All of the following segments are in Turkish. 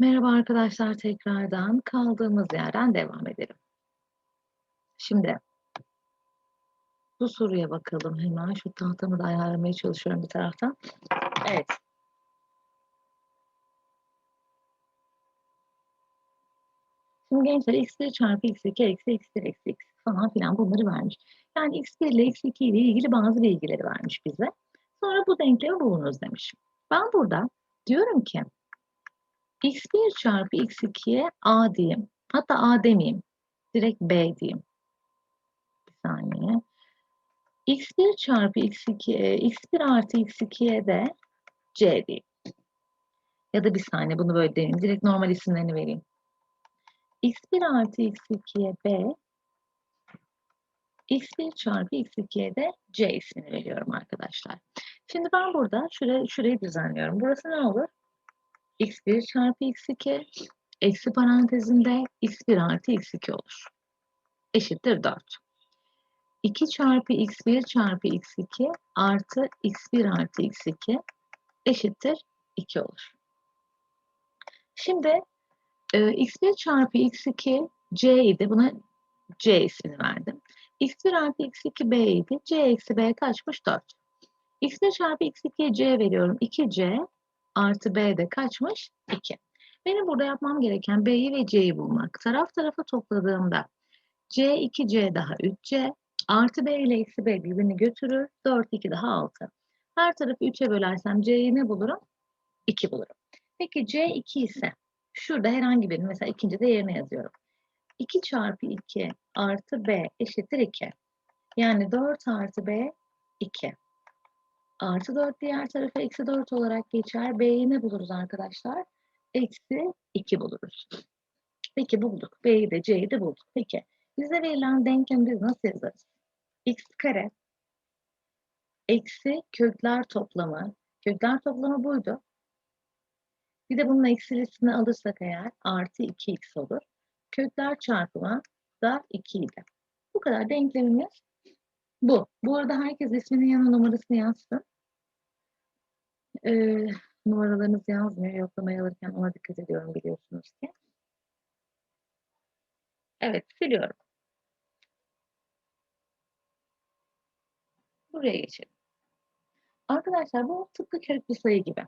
Merhaba arkadaşlar tekrardan kaldığımız yerden devam edelim. Şimdi bu soruya bakalım hemen. Şu tahtamı da ayarlamaya çalışıyorum bir taraftan. Evet. Şimdi gençler x1 çarpı x2 eksi x1 eksi x falan filan bunları vermiş. Yani x1 ile x2 ile ilgili bazı bilgileri vermiş bize. Sonra bu denklemi bulunuz demiş. Ben burada diyorum ki x1 çarpı x2'ye a diyeyim. Hatta a demeyeyim. Direkt b diyeyim. Bir saniye. x1 çarpı x2, x1 artı x2'ye de c diyeyim. Ya da bir saniye bunu böyle deneyeyim. Direkt normal isimlerini vereyim. x1 artı x2'ye b, x1 çarpı x2'ye de c ismini veriyorum arkadaşlar. Şimdi ben burada şurayı, şurayı düzenliyorum. Burası ne olur? X1 çarpı x2 eksi parantezinde x1 artı x2 olur. Eşittir 4. 2 çarpı x1 çarpı x2 artı x1 artı x2 eşittir 2 olur. Şimdi e, x1 çarpı x2 c idi. Buna c ismini verdim. x1 artı x2 b idi. c eksi b kaçmış? 4. x1 çarpı x2'ye c veriyorum. 2c artı b de kaçmış? 2. Benim burada yapmam gereken b'yi ve c'yi bulmak. Taraf tarafa topladığımda c 2c daha 3c artı b ile eksi b birbirini götürür. 4 2 daha 6. Her tarafı 3'e bölersem c'yi ne bulurum? 2 bulurum. Peki c 2 ise şurada herhangi birini mesela ikinci de yerine yazıyorum. 2 çarpı 2 artı b eşittir 2. Yani 4 artı b 2. Artı 4 diğer tarafa eksi 4 olarak geçer. B'yi ne buluruz arkadaşlar? Eksi 2 buluruz. Peki bulduk. B'yi de C'yi de bulduk. Peki bize verilen denklemi biz nasıl yazarız? x kare eksi kökler toplamı. Kökler toplamı buydu. Bir de bunun eksilisini alırsak eğer artı 2x olur. Kökler çarpımı da 2 idi. Bu kadar denklemimiz bu. Bu arada herkes isminin yanına numarasını yazsın. Ee, numaralarınız yazmıyor. Yoklamayı alırken ona dikkat ediyorum biliyorsunuz ki. Evet, siliyorum. Buraya geçelim. Arkadaşlar bu tıpkı köklü sayı gibi.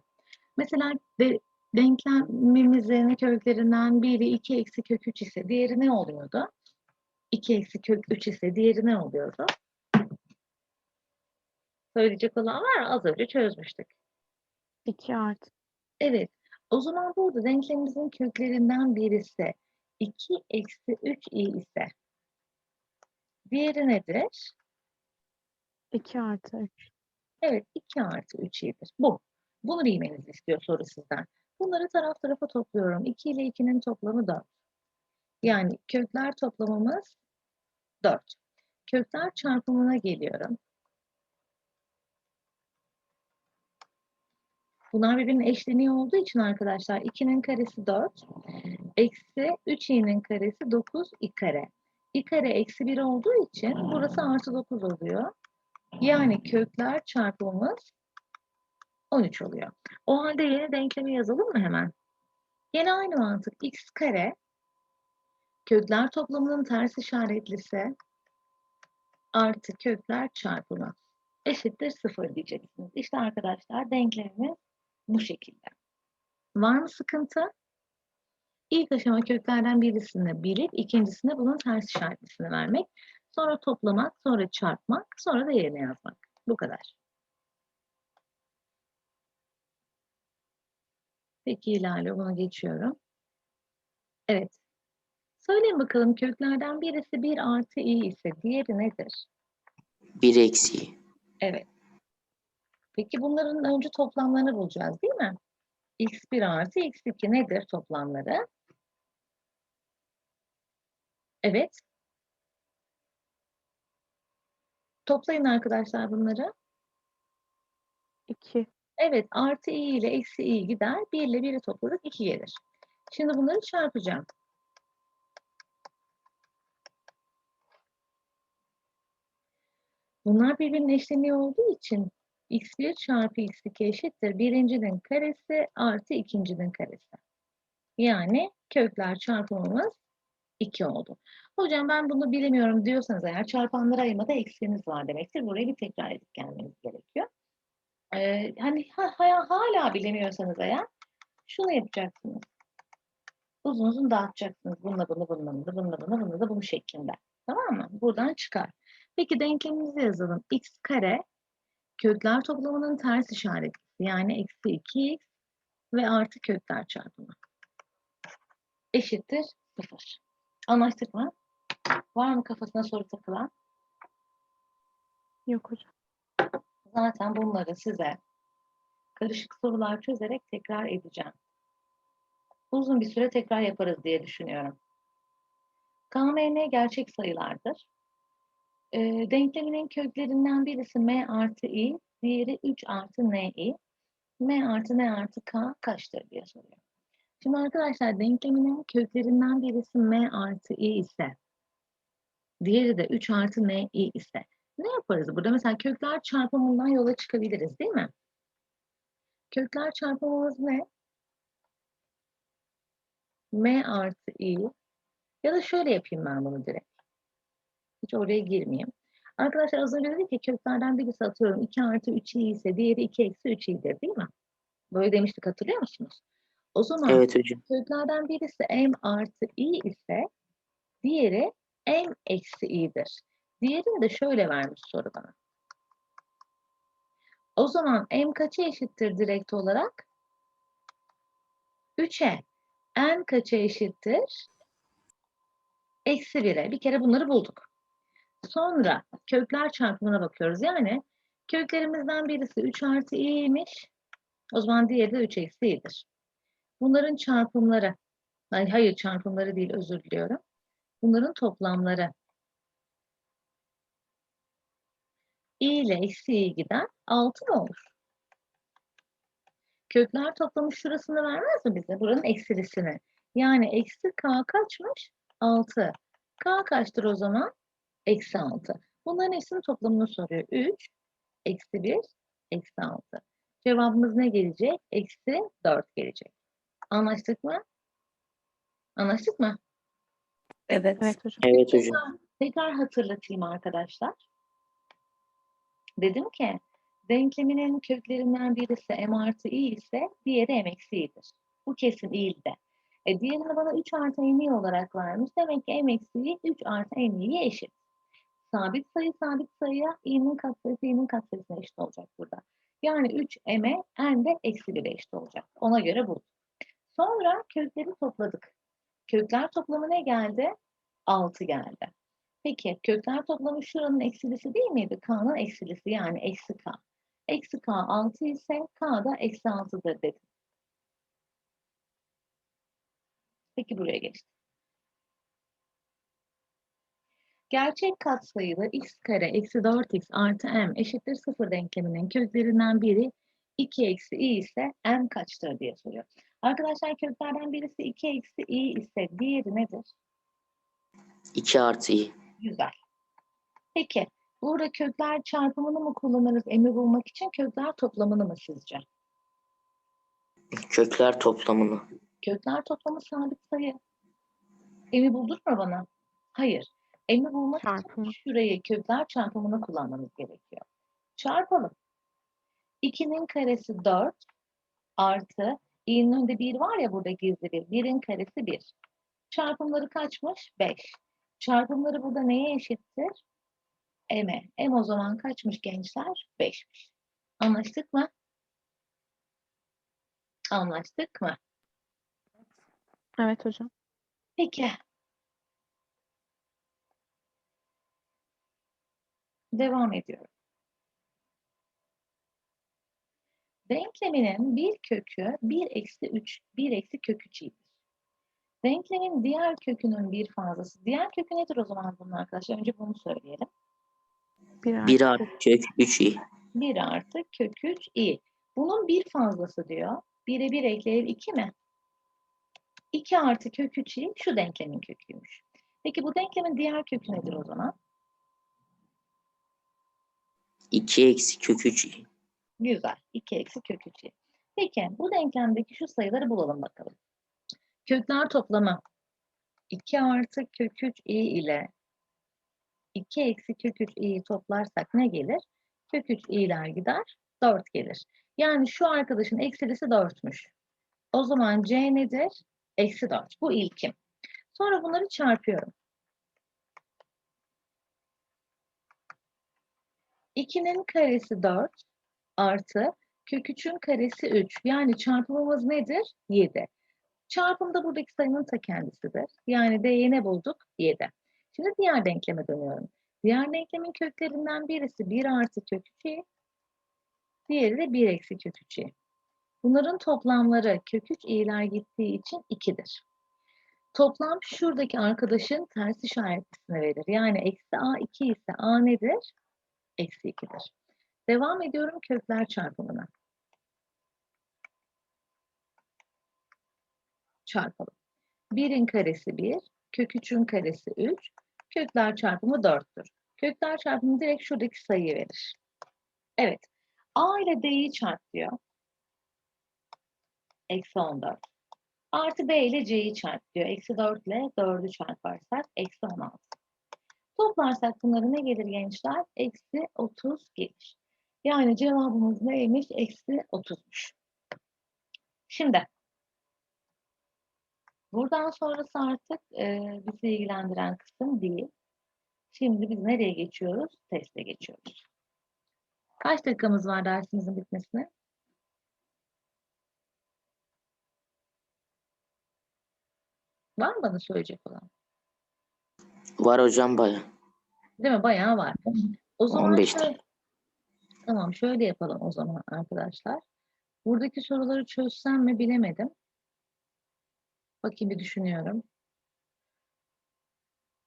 Mesela de, denklemimizin köklerinden biri 2 eksi kök 3 ise diğeri ne oluyordu? 2 eksi kök 3 ise diğeri ne oluyordu? Söyleyecek olan var mı? Az önce çözmüştük. 2 artı. Evet. O zaman burada denklemimizin köklerinden birisi 2 eksi 3 i ise diğeri nedir? 2 artı 3. Evet 2 artı 3 i'dir. Bu. Bunu bilmenizi istiyor soru sizden. Bunları taraf tarafa topluyorum. 2 ile 2'nin toplamı 4. Yani kökler toplamımız 4. Kökler çarpımına geliyorum. Bunlar birbirinin eşleniği olduğu için arkadaşlar 2'nin karesi 4. Eksi 3i'nin karesi 9 i kare. i kare eksi 1 olduğu için burası artı 9 oluyor. Yani kökler çarpımımız 13 oluyor. O halde yeni denklemi yazalım mı hemen? Yine aynı mantık. x kare kökler toplamının ters işaretlisi artı kökler çarpımı eşittir 0 diyeceksiniz. İşte arkadaşlar denklemimiz bu şekilde. Var mı sıkıntı? İlk aşama köklerden birisini bilip ikincisine bunun ters işaretlisini vermek. Sonra toplamak, sonra çarpmak, sonra da yerine yazmak. Bu kadar. Peki ilerle bunu geçiyorum. Evet. Söyleyin bakalım köklerden birisi 1 artı i ise diğeri nedir? 1 eksi. Evet. Peki bunların önce toplamlarını bulacağız değil mi? x1 artı x2 nedir toplamları? Evet. Toplayın arkadaşlar bunları. 2. Evet artı i ile eksi i gider. 1 ile 1'i topladık 2 gelir. Şimdi bunları çarpacağım. Bunlar birbirinin eşleniği olduğu için x1 çarpı x2 eşittir. Birincinin karesi artı ikincinin karesi. Yani kökler çarpımımız 2 oldu. Hocam ben bunu bilemiyorum diyorsanız eğer çarpanları ayırmada eksiğiniz var demektir. Burayı bir tekrar edip gelmeniz gerekiyor. Ee, hani ha- ha- hala bilemiyorsanız eğer şunu yapacaksınız. Uzun uzun dağıtacaksınız. Bununla bunu, bununla bunu, bununla bunu, bununla bunu şeklinde. Tamam mı? Buradan çıkar. Peki denklemimizi yazalım. x kare kökler toplamının ters işareti. Yani eksi 2x ve artı kökler çarpımı. Eşittir 0. Anlaştık mı? Var mı kafasına soru takılan? Yok hocam. Zaten bunları size karışık sorular çözerek tekrar edeceğim. Uzun bir süre tekrar yaparız diye düşünüyorum. KMN gerçek sayılardır. Ee, denkleminin köklerinden birisi m artı i, diğeri 3 artı ni. m artı n artı k kaçtır diye soruyor. Şimdi arkadaşlar denkleminin köklerinden birisi m artı i ise, diğeri de 3 artı ni ise ne yaparız burada? Mesela kökler çarpımından yola çıkabiliriz değil mi? Kökler çarpımımız ne? m artı i ya da şöyle yapayım ben bunu direkt. Hiç oraya girmeyeyim. Arkadaşlar az önce dedik ki köklerden birisi atıyorum 2 artı 3 i ise diğeri 2 eksi 3 i'dir değil mi? Böyle demiştik hatırlıyor musunuz? O zaman Evet hocam. köklerden birisi m artı i ise diğeri m eksi i'dir. Diğerini de şöyle vermiş soru bana. O zaman m kaça eşittir direkt olarak? 3'e. n kaça eşittir? Eksi 1'e. Bir kere bunları bulduk. Sonra kökler çarpımına bakıyoruz. Yani köklerimizden birisi 3 artı i'ymiş. O zaman diğeri de 3 eksi i'dir. Bunların çarpımları, hayır, çarpımları değil özür diliyorum. Bunların toplamları. i ile eksi i giden 6 mı olur? Kökler toplamı şurasını vermez mi bize? Buranın eksilisini. Yani eksi k kaçmış? 6. K kaçtır o zaman? Eksi 6. Bunların hepsinin toplamını soruyor. 3, eksi 1, eksi 6. Cevabımız ne gelecek? Eksi 4 gelecek. Anlaştık mı? Anlaştık mı? Evet. Evet hocam. Evet hocam. Tekrar hatırlatayım arkadaşlar. Dedim ki denkleminin köklerinden birisi m artı i ise diğeri m eksi i'dir. Bu kesin i'de. E, diğerini bana 3 artı n'i olarak vermiş. Demek ki m eksi i 3 artı ni'ye eşit. Sabit sayı sabit sayıya i'nin katsayısı i'nin katsayısına eşit olacak burada. Yani 3 m'e n de eksi 1'e eşit olacak. Ona göre bulduk. Sonra kökleri topladık. Kökler toplamı ne geldi? 6 geldi. Peki kökler toplamı şuranın eksilisi değil miydi? K'nın eksilisi yani eksi K. Eksi K 6 ise K da eksi 6'dır dedim. Peki buraya geçtik. Gerçek katsayılı x kare eksi 4x artı m eşittir 0 denkleminin köklerinden biri 2 eksi i ise m kaçtır diye soruyor. Arkadaşlar köklerden birisi 2 eksi i ise diğeri nedir? 2 artı i. Güzel. Peki burada kökler çarpımını mı kullanırız m'i bulmak için kökler toplamını mı sizce? Kökler toplamını. Kökler toplamı sabit sayı. M'i buldurma bana. Hayır. M'i bulmak Çarpımı. için şurayı kökler çarpımını kullanmamız gerekiyor. Çarpalım. 2'nin karesi 4 artı i'nin önünde 1 var ya burada gizli bir. 1'in karesi 1. Çarpımları kaçmış? 5. Çarpımları burada neye eşittir? M'e. M o zaman kaçmış gençler? 5'miş. Anlaştık mı? Anlaştık mı? Evet hocam. Peki. Devam ediyorum. Denkleminin bir kökü 1 eksi 3, 1 eksi kök 3 i'dir. Denklemin diğer kökünün bir fazlası. Diğer kökü nedir o zaman bunun arkadaşlar? Önce bunu söyleyelim. 1 artı 1 artı kök 3 i. 1 artı kök 3 i. Bunun bir fazlası diyor. 1'e 1 ekleyelim 2 mi? 2 artı kök 3 i şu denklemin köküymüş. Peki bu denklemin diğer kökü nedir o zaman? 2 eksi kök 3 i. Güzel. 2 eksi kök 3 i. Peki bu denklemdeki şu sayıları bulalım bakalım. Kökler toplamı 2 artı kök 3 i ile 2 eksi kök 3 i'yi toplarsak ne gelir? Kök 3 i'ler gider, 4 gelir. Yani şu arkadaşın eksilisi 4'müş. O zaman c nedir? Eksi 4. Bu ilkim. Sonra bunları çarpıyorum. 2'nin karesi 4 artı kök 3'ün karesi 3. Yani çarpımımız nedir? 7. Çarpım da buradaki sayının ta kendisidir. Yani d'yi ne bulduk? 7. Şimdi diğer denkleme dönüyorum. Diğer denklemin köklerinden birisi 1 artı kök 3i, diğeri de 1 eksi kök 3i. Bunların toplamları kök 3 i'ler gittiği için 2'dir. Toplam şuradaki arkadaşın ters işaretlisini verir. Yani eksi a 2 ise a nedir? Eksi 2'dir. Devam ediyorum kökler çarpımına. Çarpalım. 1'in karesi 1, kök 3'ün karesi 3, kökler çarpımı 4'tür. Kökler çarpımı direkt şuradaki sayıyı verir. Evet. A ile D'yi çarp diyor. Eksi 14. Artı B ile C'yi çarp diyor. Eksi 4 ile 4'ü çarparsak eksi 16. Toplarsak bunları ne gelir gençler? Eksi 30 gelir. Yani cevabımız neymiş? Eksi 30'muş. Şimdi buradan sonrası artık e, bizi ilgilendiren kısım değil. Şimdi biz nereye geçiyoruz? Teste geçiyoruz. Kaç dakikamız var dersimizin bitmesine? Var mı bana söyleyecek olan? Var hocam baya. Değil mi? Bayağı var. O zaman 15 şöyle, tamam şöyle yapalım o zaman arkadaşlar. Buradaki soruları çözsem mi bilemedim. Bakayım bir düşünüyorum.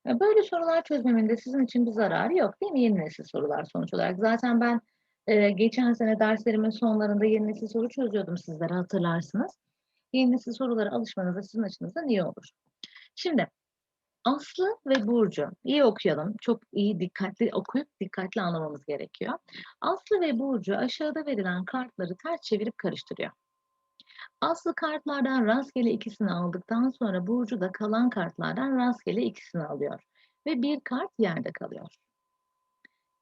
Böyle sorular çözmemin de sizin için bir zararı yok değil mi? Yeni nesil sorular sonuç olarak. Zaten ben e, geçen sene derslerimin sonlarında yeni nesil soru çözüyordum sizlere hatırlarsınız. Yeni nesil sorulara alışmanız da sizin açınızdan iyi olur. Şimdi Aslı ve Burcu. iyi okuyalım. Çok iyi dikkatli okuyup dikkatli anlamamız gerekiyor. Aslı ve Burcu aşağıda verilen kartları ters çevirip karıştırıyor. Aslı kartlardan rastgele ikisini aldıktan sonra Burcu da kalan kartlardan rastgele ikisini alıyor. Ve bir kart yerde kalıyor.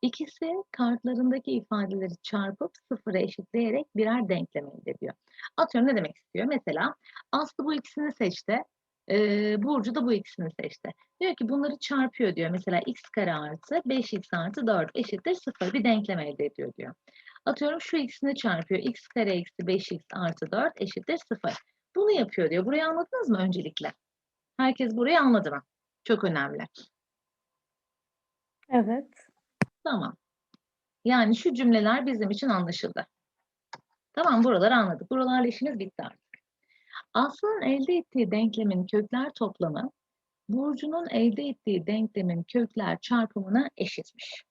İkisi kartlarındaki ifadeleri çarpıp sıfıra eşitleyerek birer denklem elde ediyor. Atıyorum ne demek istiyor? Mesela Aslı bu ikisini seçti. Ee, Burcu da bu ikisini seçti. Diyor ki bunları çarpıyor diyor. Mesela x kare artı 5x artı 4 eşittir 0 bir denklem elde ediyor diyor. Atıyorum şu ikisini çarpıyor. x kare eksi 5x artı 4 eşittir 0. Bunu yapıyor diyor. Burayı anladınız mı öncelikle? Herkes burayı anladı mı? Çok önemli. Evet. Tamam. Yani şu cümleler bizim için anlaşıldı. Tamam buraları anladık. Buralarla işimiz bitti artık. Aslı'nın elde ettiği denklemin kökler toplamı Burcu'nun elde ettiği denklemin kökler çarpımına eşitmiş.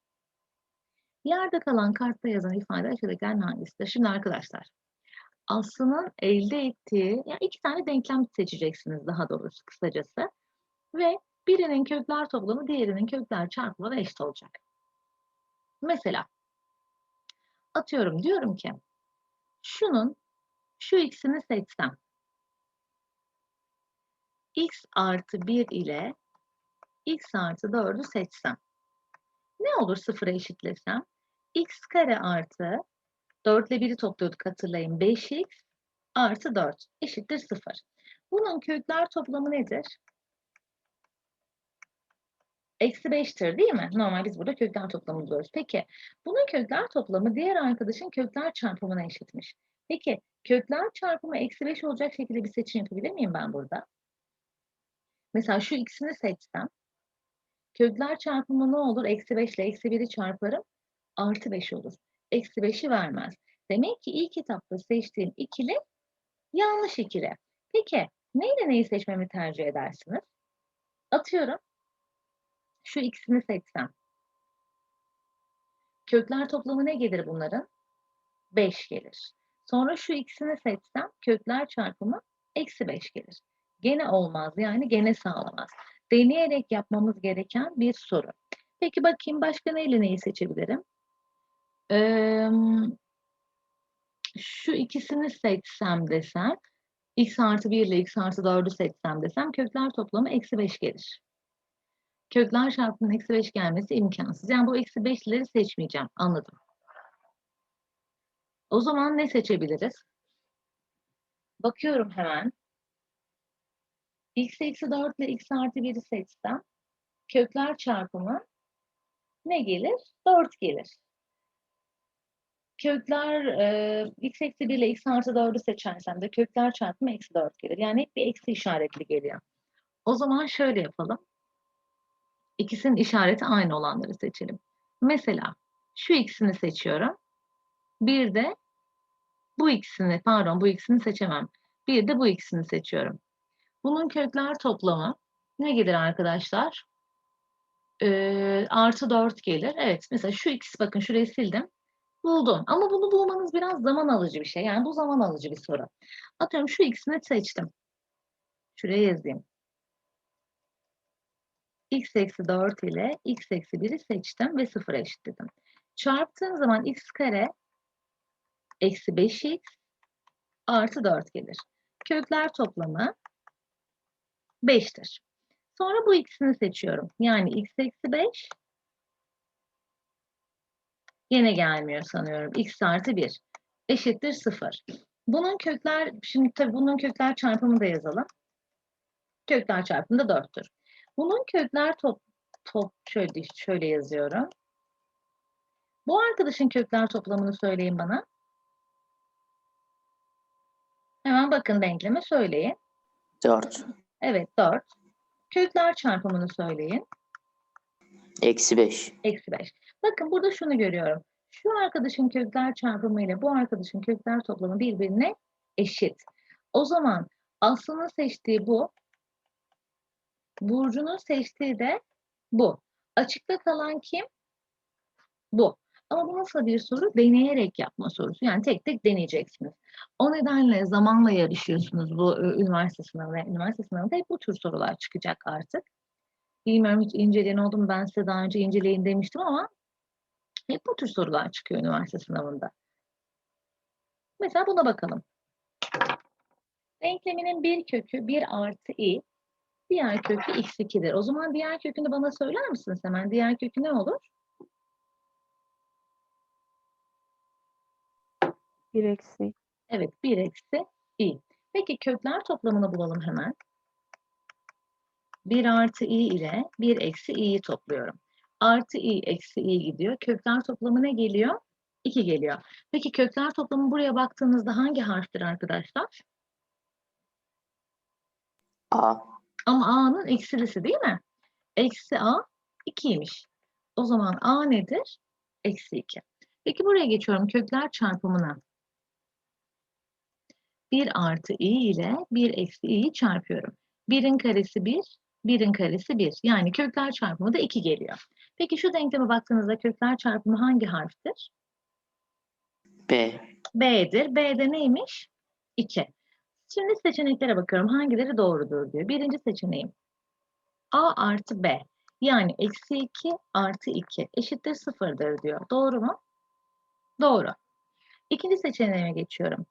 Yerde kalan kartta yazan ifade aşağıdakilerin hangisidir? Şimdi arkadaşlar Aslı'nın elde ettiği, yani iki tane denklem seçeceksiniz daha doğrusu kısacası. Ve birinin kökler toplamı diğerinin kökler çarpımına eşit olacak. Mesela atıyorum diyorum ki şunun şu ikisini seçsem x artı 1 ile x artı 4'ü seçsem ne olur sıfıra eşitlesem x kare artı 4 ile 1'i topluyorduk hatırlayın 5x artı 4 eşittir 0. Bunun kökler toplamı nedir? Eksi 5'tir değil mi? Normal biz burada kökler toplamı buluyoruz. Peki bunun kökler toplamı diğer arkadaşın kökler çarpımına eşitmiş. Peki kökler çarpımı eksi 5 olacak şekilde bir seçim yapabilir miyim ben burada? Mesela şu ikisini seçsem kökler çarpımı ne olur? Eksi 5 ile eksi 1'i çarparım. Artı 5 olur. Eksi 5'i vermez. Demek ki ilk etapta seçtiğim ikili yanlış ikili. Peki neyle neyi seçmemi tercih edersiniz? Atıyorum. Şu ikisini seçsem. Kökler toplamı ne gelir bunların? 5 gelir. Sonra şu ikisini seçsem kökler çarpımı eksi 5 gelir. Gene olmaz yani gene sağlamaz. Deneyerek yapmamız gereken bir soru. Peki bakayım başka neyle neyi seçebilirim? Ee, şu ikisini seçsem desem x artı 1 ile x artı 4'ü seçsem desem kökler toplamı eksi 5 gelir. Kökler çarpımının eksi 5 gelmesi imkansız. Yani bu eksi 5'leri seçmeyeceğim. Anladım. O zaman ne seçebiliriz? Bakıyorum hemen. X eksi 4 ile x artı 1'i seçsem kökler çarpımı ne gelir? 4 gelir. Kökler e, x eksi 1 ile x artı 4'ü seçersem de kökler çarpımı eksi 4 gelir. Yani hep bir eksi işaretli geliyor. O zaman şöyle yapalım. İkisinin işareti aynı olanları seçelim. Mesela şu ikisini seçiyorum. Bir de bu ikisini, pardon bu ikisini seçemem. Bir de bu ikisini seçiyorum. Bunun kökler toplamı ne gelir arkadaşlar? Ee, artı 4 gelir. Evet mesela şu ikisi bakın şurayı sildim. Buldum. Ama bunu bulmanız biraz zaman alıcı bir şey. Yani bu zaman alıcı bir soru. Atıyorum şu ikisini seçtim. Şuraya yazayım. x eksi 4 ile x eksi 1'i seçtim ve 0'a eşitledim. Çarptığım zaman x kare eksi 5x artı 4 gelir. Kökler toplamı 5'tir. Sonra bu ikisini seçiyorum. Yani x eksi 5 Yine gelmiyor sanıyorum. x artı 1 eşittir 0. Bunun kökler, şimdi tabii bunun kökler çarpımı da yazalım. Kökler çarpımı da 4'tür. Bunun kökler top, top şöyle, şöyle yazıyorum. Bu arkadaşın kökler toplamını söyleyin bana. Hemen bakın denklemi söyleyin. 4. Evet 4. Kökler çarpımını söyleyin. Eksi 5. Eksi 5. Bakın burada şunu görüyorum. Şu arkadaşın kökler çarpımı ile bu arkadaşın kökler toplamı birbirine eşit. O zaman Aslı'nın seçtiği bu. Burcu'nun seçtiği de bu. Açıkta kalan kim? Bu. Ama bu nasıl bir soru? Deneyerek yapma sorusu. Yani tek tek deneyeceksiniz. O nedenle zamanla yarışıyorsunuz bu üniversite sınavında. Üniversite sınavında hep bu tür sorular çıkacak artık. Bilmiyorum hiç inceleyen oldu mu? Ben size daha önce inceleyin demiştim ama hep bu tür sorular çıkıyor üniversite sınavında. Mesela buna bakalım. Denkleminin bir kökü 1 artı i, diğer kökü x2'dir. O zaman diğer kökünü bana söyler misiniz hemen? Diğer kökü ne olur? 1 eksi. Evet 1 eksi i. Peki kökler toplamını bulalım hemen. 1 artı i ile 1 eksi i'yi topluyorum. Artı i eksi i gidiyor. Kökler toplamı ne geliyor? 2 geliyor. Peki kökler toplamı buraya baktığınızda hangi harftir arkadaşlar? A. Ama a'nın eksilisi değil mi? Eksi a 2'ymiş. O zaman a nedir? Eksi 2. Peki buraya geçiyorum kökler çarpımına. 1 artı i ile 1 eksi i'yi çarpıyorum. 1'in karesi 1, 1'in karesi 1. Yani kökler çarpımı da 2 geliyor. Peki şu denkleme baktığınızda kökler çarpımı hangi harftir? B. B'dir. B'de neymiş? 2. Şimdi seçeneklere bakıyorum. Hangileri doğrudur diyor. Birinci seçeneğim. A artı B. Yani eksi 2 artı 2 eşittir sıfırdır diyor. Doğru mu? Doğru. İkinci seçeneğime geçiyorum.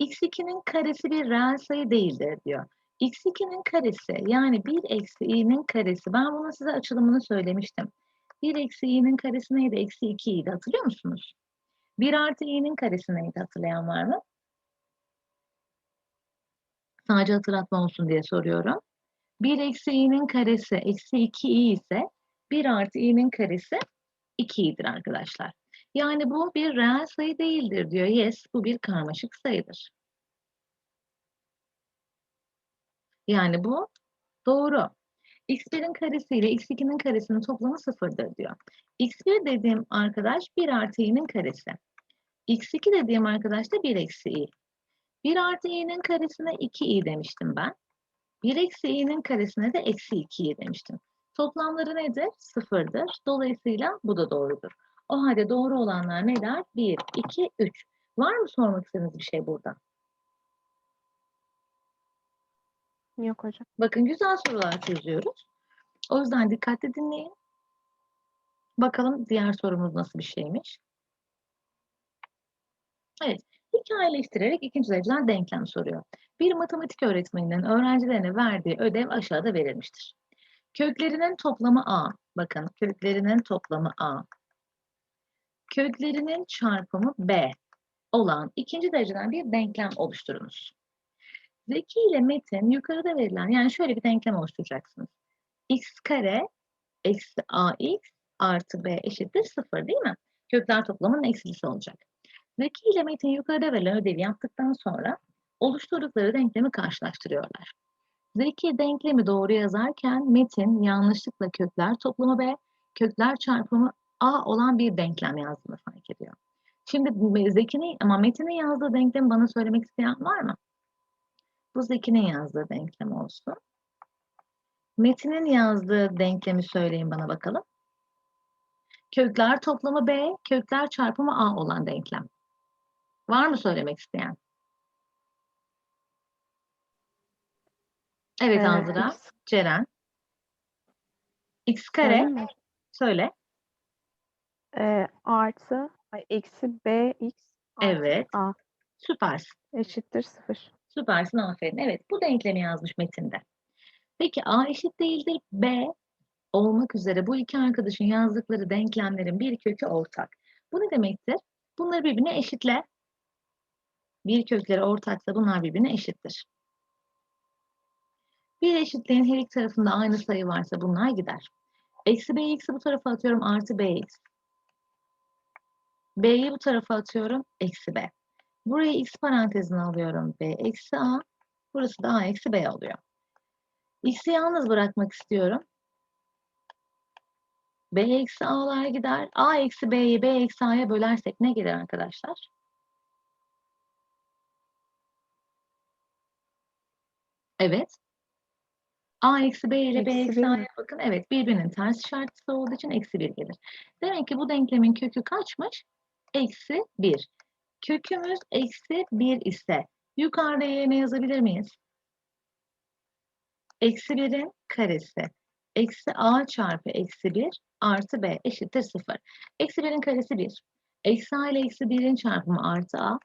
X2'nin karesi bir reel sayı değildir diyor. x2'nin karesi yani 1 eksi i'nin karesi. Ben bunu size açılımını söylemiştim. 1 eksi i'nin karesi neydi? Eksi 2 i'ydi. Hatırlıyor musunuz? 1 artı i'nin karesi neydi? Hatırlayan var mı? Sadece hatırlatma olsun diye soruyorum. 1 eksi i'nin karesi eksi 2 i ise 1 artı i'nin karesi 2 i'dir arkadaşlar. Yani bu bir reel sayı değildir diyor. Yes, bu bir karmaşık sayıdır. Yani bu doğru. x1'in karesi ile x2'nin karesinin toplamı sıfırdır diyor. x1 dediğim arkadaş 1 artı i'nin karesi. x2 dediğim arkadaş da 1 eksi i. 1 artı i'nin karesine 2i demiştim ben. 1 eksi i'nin karesine de eksi 2i demiştim. Toplamları nedir? Sıfırdır. Dolayısıyla bu da doğrudur. O halde doğru olanlar neler? 1, 2, 3. Var mı sormak istediğiniz bir şey burada? Yok hocam. Bakın güzel sorular çözüyoruz. O yüzden dikkatli dinleyin. Bakalım diğer sorumuz nasıl bir şeymiş. Evet. Hikayeleştirerek ikinci dereceden denklem soruyor. Bir matematik öğretmeninin öğrencilerine verdiği ödev aşağıda verilmiştir. Köklerinin toplamı A. Bakın köklerinin toplamı A. Köklerinin çarpımı B olan ikinci dereceden bir denklem oluşturunuz. Zeki ile Metin yukarıda verilen yani şöyle bir denklem oluşturacaksınız. x kare eksi ax artı b eşittir 0 değil mi? Kökler toplamının eksilisi olacak. Zeki ile Metin yukarıda verilen ödevi yaptıktan sonra oluşturdukları denklemi karşılaştırıyorlar. Zeki denklemi doğru yazarken Metin yanlışlıkla kökler toplamı b, kökler çarpımı a olan bir denklem yazdığını fark ediyor. Şimdi Zeki'nin ama Metin'in yazdığı denklemi bana söylemek isteyen var mı? Bu Zeki'nin yazdığı denklem olsun. Metin'in yazdığı denklemi söyleyin bana bakalım. Kökler toplamı B, kökler çarpımı A olan denklem. Var mı söylemek isteyen? Evet Ee, Azra, Ceren. X kare, söyle. Ee, artı ay, eksi bx artı Evet. a Süpersin. eşittir 0. Süpersin, aferin. Evet, bu denklemi yazmış metinde. Peki A eşit değildir B olmak üzere bu iki arkadaşın yazdıkları denklemlerin bir kökü ortak. Bu ne demektir? Bunları birbirine eşitle. Bir kökleri ortaksa bunlar birbirine eşittir. Bir eşitliğin her iki tarafında aynı sayı varsa bunlar gider. Eksi bx'i bu tarafa atıyorum artı bx. B'yi bu tarafa atıyorum eksi b. Buraya x parantezine alıyorum b eksi a. Burası da a eksi b oluyor. x'i yalnız bırakmak istiyorum. b eksi a'lar gider. a eksi b'yi b eksi a'ya bölersek ne gelir arkadaşlar? Evet. A eksi B ile B Eksi A'ya bakın. Evet birbirinin ters işareti olduğu için eksi 1 gelir. Demek ki bu denklemin kökü kaçmış? Eksi 1. Kökümüz eksi 1 ise yukarıda yerine yazabilir miyiz? Eksi 1'in karesi. Eksi A çarpı eksi 1 artı B eşittir 0. Eksi 1'in karesi 1. Eksi A ile eksi 1'in çarpımı artı A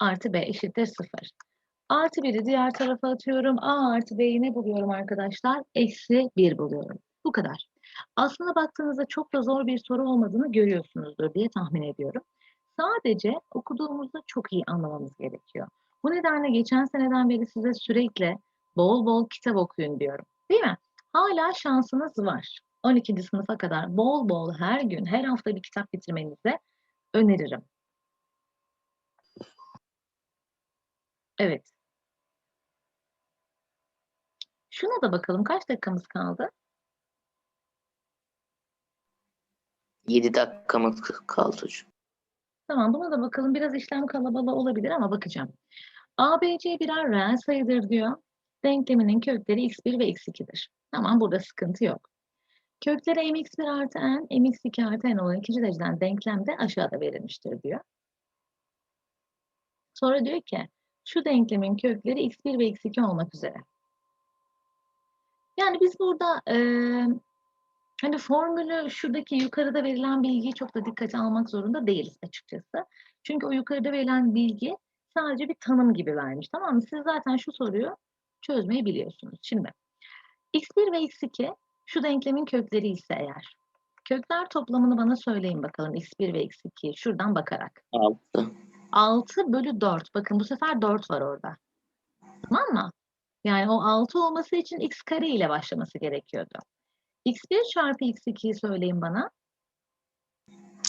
artı B eşittir 0. Artı 1'i diğer tarafa atıyorum. A artı B'yi ne buluyorum arkadaşlar? Eksi 1 buluyorum. Bu kadar. Aslında baktığınızda çok da zor bir soru olmadığını görüyorsunuzdur diye tahmin ediyorum. Sadece okuduğumuzda çok iyi anlamamız gerekiyor. Bu nedenle geçen seneden beri size sürekli bol bol kitap okuyun diyorum. Değil mi? Hala şansınız var. 12. sınıfa kadar bol bol her gün, her hafta bir kitap bitirmenizi öneririm. Evet. Şuna da bakalım kaç dakikamız kaldı? 7 dakikamız kaldı hocam. Tamam buna da bakalım. Biraz işlem kalabalığı olabilir ama bakacağım. ABC birer reel sayıdır diyor. Denkleminin kökleri x1 ve x2'dir. Tamam burada sıkıntı yok. Kökleri mx1 artı n, mx2 artı n olan ikinci dereceden denklemde aşağıda verilmiştir diyor. Sonra diyor ki şu denklemin kökleri x1 ve x2 olmak üzere. Yani biz burada hani formülü şuradaki yukarıda verilen bilgiyi çok da dikkate almak zorunda değiliz açıkçası. Çünkü o yukarıda verilen bilgi sadece bir tanım gibi vermiş tamam mı? Siz zaten şu soruyu çözmeyi biliyorsunuz. Şimdi x1 ve x2 şu denklemin kökleri ise eğer. Kökler toplamını bana söyleyin bakalım x1 ve x2 şuradan bakarak. 6. 6 bölü 4. Bakın bu sefer 4 var orada. Tamam mı? Yani o 6 olması için x kare ile başlaması gerekiyordu. X1 çarpı x2'yi söyleyin bana.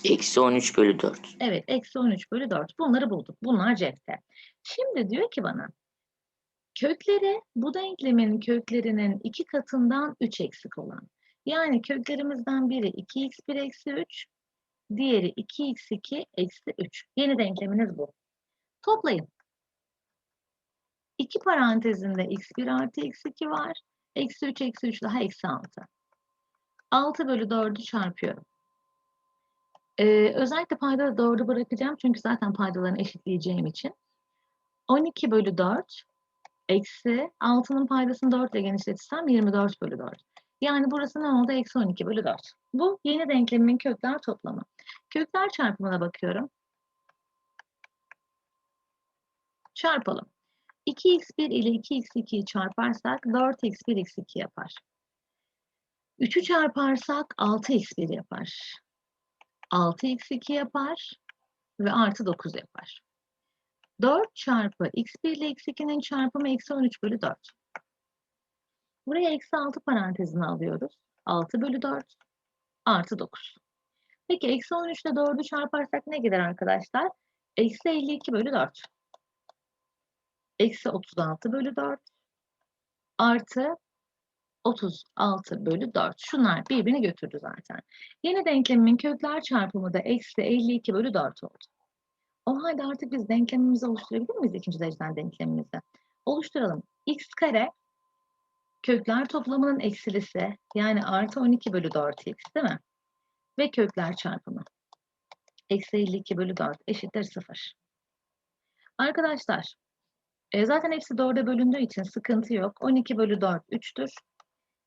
Eksi 13 bölü 4. Evet, eksi 13 bölü 4. Bunları bulduk. Bunlar cepte. Şimdi diyor ki bana, kökleri bu denklemin köklerinin iki katından 3 eksik olan. Yani köklerimizden biri 2x1 eksi 3, diğeri 2x2 eksi 3. Yeni denkleminiz bu. Toplayın. İki parantezinde x1 artı x2 var. Eksi 3 eksi 3 daha eksi 6. 6 bölü 4'ü çarpıyorum. Ee, özellikle payda 4'ü bırakacağım çünkü zaten paydalarını eşitleyeceğim için. 12 bölü 4 eksi 6'nın paydasını 4 ile genişletirsem 24 bölü 4. Yani burası ne oldu? Eksi 12 bölü 4. Bu yeni denklemimin kökler toplamı. Kökler çarpımına bakıyorum. Çarpalım. 2x1 ile 2x2'yi çarparsak 4x1 x2 yapar. 3'ü çarparsak 6x1 yapar. 6x2 yapar ve artı 9 yapar. 4 çarpı x1 ile x2'nin çarpımı eksi 13 bölü 4. Buraya eksi 6 parantezine alıyoruz. 6 bölü 4 artı 9. Peki eksi 13 ile 4'ü çarparsak ne gider arkadaşlar? Eksi 52 bölü 4. Eksi 36 bölü 4 artı 36 bölü 4. Şunlar birbirini götürdü zaten. Yeni denklemimin kökler çarpımı da eksi 52 bölü 4 oldu. O halde artık biz denklemimizi oluşturabilir miyiz ikinci dereceden denklemimizi? Oluşturalım. x kare kökler toplamının eksilisi yani artı 12 bölü 4x değil mi? Ve kökler çarpımı. Eksi 52 bölü 4 eşittir 0. Arkadaşlar e, zaten hepsi 4'e bölündüğü için sıkıntı yok. 12 bölü 4 3'tür.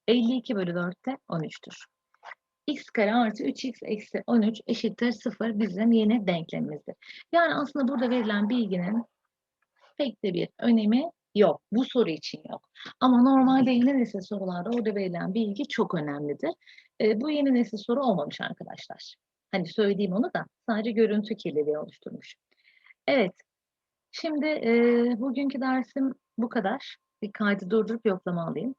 52 bölü 4 de 13'tür. x kare artı 3x eksi 13 eşittir 0 bizim yeni denklemimizdir. Yani aslında burada verilen bilginin pek de bir önemi yok. Bu soru için yok. Ama normalde yeni nesil sorularda orada verilen bilgi çok önemlidir. E, bu yeni nesil soru olmamış arkadaşlar. Hani söyleyeyim onu da sadece görüntü kirliliği oluşturmuş. Evet. Şimdi e, bugünkü dersim bu kadar. Bir kaydı durdurup yoklama alayım.